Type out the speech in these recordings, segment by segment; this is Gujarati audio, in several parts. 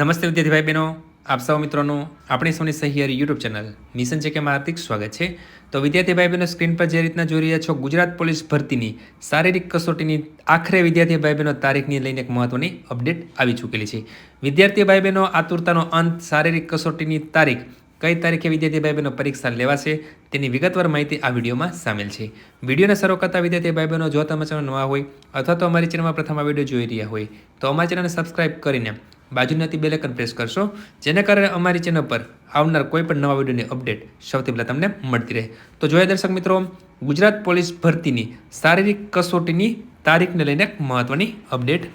નમસ્તે વિદ્યાર્થી બહેનો, આપ સૌ મિત્રોનું આપણી સૌની સહિયારી યુટ્યુબ ચેનલ મિશન છે કે હાર્દિક સ્વાગત છે. તો વિદ્યાર્થી ભાઈ બહેનો, સ્ક્રીન પર જે રીતના જોઈ રહ્યા છો, ગુજરાત પોલીસ ભરતીની શારીરિક કસોટીની આખરે વિદ્યાર્થી ભાઈ બહેનો તારીખની લઈને એક મહત્વની અપડેટ આવી ચૂકેલી છે. વિદ્યાર્થી ભાઈ બહેનો, આતુરતાનો અંત, શારીરિક કસોટીની તારીખ, કઈ તારીખે વિદ્યાર્થી ભાઈ બહેનો પરીક્ષા લેવાશે તેની વિગતવાર માહિતી આ વિડીયોમાં સામેલ છે. વિડીયોને શરૂ કરતા વિદ્યાર્થી ભાઈ બહેનો, જો તમે ચેનલ નવા હોય અથવા તો અમારી ચેનલમાં પ્રથમ આ વીડિયો જોઈ રહ્યા હોય, તો અમારી ચેનલને સબસ્ક્રાઇબ કરીને બાજુની હતી બેલેકન પ્રેસ કરશો. જેને કારણે અમારી ચેનલ પર આવનાર કોઈ પણ નવા વિડીયોની અપડેટ સૌથી પહેલાં તમને મળતી રહે. તો જોઈએ દર્શક મિત્રો, ગુજરાત પોલીસ ભરતીની શારીરિક કસોટીની તારીખને લઈને એક મહત્વની અપડેટ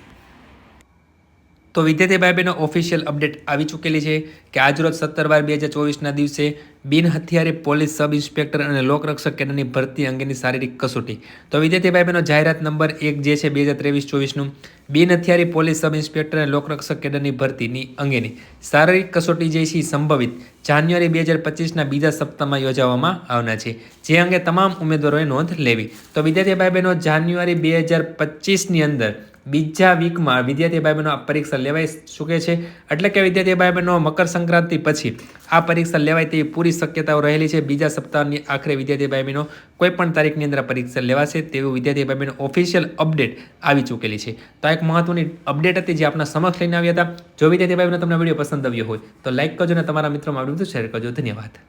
તો વિદ્યાર્થી ભાઈ બહેનો ઓફિશિયલ અપડેટ આવી ચૂકેલી છે કે આજરોજ સત્તર બાર બે હજાર ચોવીસના દિવસે બિન હથિયારી પોલીસ સબ ઇન્સ્પેક્ટર અને લોકરક્ષક કેડરની ભરતી અંગેની શારીરિક કસોટી. તો વિદ્યાર્થી ભાઈ બહેનો જાહેરાત નંબર એક જે છે બે હજાર ત્રેવીસ ચોવીસનું, બિન હથિયારી પોલીસ સબ ઇન્સ્પેક્ટર અને લોકરક્ષક કેડરની ભરતીની અંગેની. શારીરિક કસોટી જે છે સંભવિત જાન્યુઆરી બે હજાર પચીસના બીજા સપ્તાહમાં યોજાવામાં આવનાર છે. જે અંગે તમામ ઉમેદવારોએ નોંધ લેવી. તો વિદ્યાર્થી ભાઈ બહેનો જાન્યુઆરી બે હજાર પચીસની અંદર બીજા વીકમાં વિદ્યાર્થી ભાઈ બહેનો આ પરીક્ષા લેવાઈ શકે છે? એટલે કે વિદ્યાર્થી ભાઈ બહેનો મકર સંક્રાંતિ પછી આ પરીક્ષા લેવાય તેવી પૂરી શક્યતાઓ રહેલી છે. બીજા સપ્તાહની આખરે વિદ્યાર્થી ભાઈ બહેનો કોઈ પણ તારીખની અંદર પરીક્ષા લેવાશે તેવું વિદ્યાર્થી ભાઈ બહેનો ઓફિશિયલ અપડેટ આવી ચૂકેલી છે. તો આ એક મહત્વની અપડેટ હતી જે આપણા સમક્ષ લઈને આવ્યા હતા. જો વિદ્યાર્થી ભાઈ બહેનો તમને વીડિયો પસંદ આવ્યો હોય તો લાઇક કરજો અને તમારા મિત્રોમાં આ બધું શેર કરજો. ધન્યવાદ.